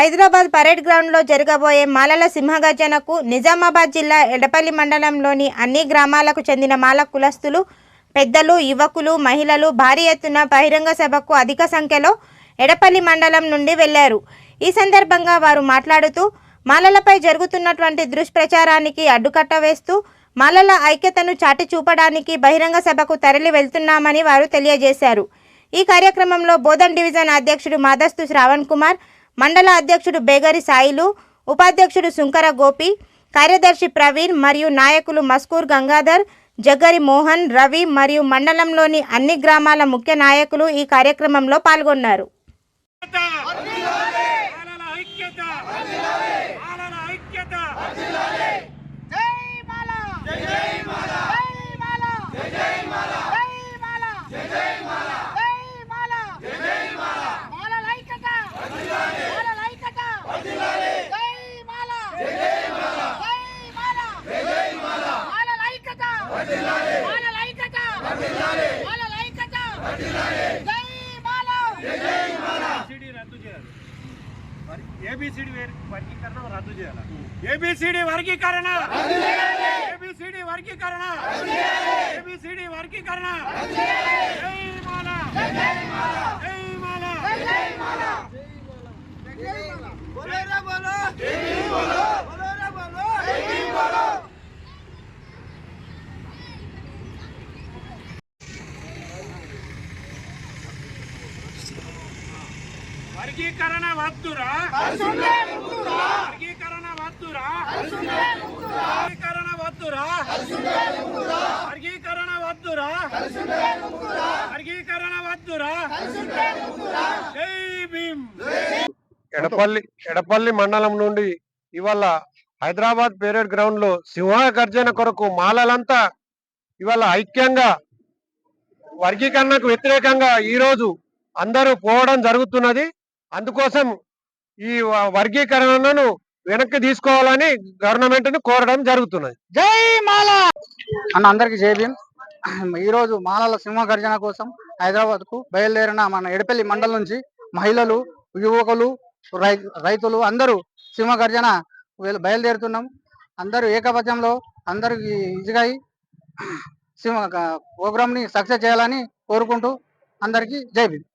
Hyderabad parade గ్రౌండ్లో జరగబోయే మాలల సింహగర్జనకు నిజామాబాద్ జిల్లా ఎడపల్లి మండలంలోని అన్ని గ్రామాలకు చెందిన మాల కులస్తులు పెద్దలు యువకులు మహిళలు భారీ ఎత్తున బహిరంగ సభకు అధిక సంఖ్యలో ఎడపల్లి మండలం నుండి వెళ్ళారు. ఈ సందర్భంగా వారు మాట్లాడుతూ మాలలపై జరుగుతున్నటువంటి దుష్ప్రచారానికి అడ్డుకట్ట వేస్తూ మాలల ఐక్యతను చాటి చూపడానికి బహిరంగ సభకు తరలి వెళ్తున్నామని వారు తెలియజేశారు. ఈ కార్యక్రమంలో బోధన్ డివిజన్ అధ్యక్షుడు మాదస్తు శ్రావణ్ కుమార్ మండల అధ్యక్షుడు బేగరి సాయిలు ఉపాధ్యక్షుడు సుంకర గోపి కార్యదర్శి ప్రవీణ్ మరియు నాయకులు మస్కూర్ గంగాధర్ జగ్గరి మోహన్ రవి మరియు మండలంలోని అన్ని గ్రామాల ముఖ్య నాయకులు ఈ కార్యక్రమంలో పాల్గొన్నారు. ఐక్యత బాలల ఐక్యత జై మాల జై జై మాల జై మాల జై జై మాల జై మాల జై జై మాల జై మాల జై జై మాల మాల లైకత వర్ధిల్లాలి మాల లైకత వర్ధిల్లాలి జై మాల జై జై మాల జై మాల జై జై మాల మాల లైకత వర్ధిల్లాలి మాల లైకత వర్ధిల్లాలి మాల లైకత వర్ధిల్లాలి జై మాల జై జై మాల ఏబిసిడి రద్దు చేయాలి ఏబిసిడి వర్గీకరణ రద్దు చేయాలి ఏబిసిడి వర్గీకరణ ఏబిసిడి వర్గీకరణ ఏబిసిడి వర్గీకరణ జై మాల వర్గీకరణ వద్దురా. వర్గీకరణ వద్దురా. వర్గీకరణ వద్దురా. వర్గీకరణ వద్దురా. వర్గీకరణ వద్దురా. జై భీమ్. ఎడపల్లి ఎడపల్లి మండలం నుండి ఇవాళ హైదరాబాద్ పేరేడ్ గ్రౌండ్లో సింహ గర్జన కొరకు మాలలంతా ఇవాళ ఐక్యంగా వర్గీకరణకు వ్యతిరేకంగా ఈ రోజు అందరూ పోవడం జరుగుతున్నది. అందుకోసం ఈ వర్గీకరణను వెనక్కి తీసుకోవాలని గవర్నమెంట్ని కోరడం జరుగుతున్నది. జై మాల! అన్న అందరికి జై భీమ్. ఈ రోజు మాలల సింహ గర్జన కోసం హైదరాబాద్కు బయలుదేరిన మన ఎడపల్లి మండలం నుంచి మహిళలు యువకులు రై- రైతులు అందరూ సింహ గర్జన బయలుదేరుతున్నాం. అందరూ ఏకపక్షంలో అందరూ ఇదిగా సింహ ప్రోగ్రామ్ని సక్సెస్ చేయాలని కోరుకుంటూ అందరికి జై భీమ్.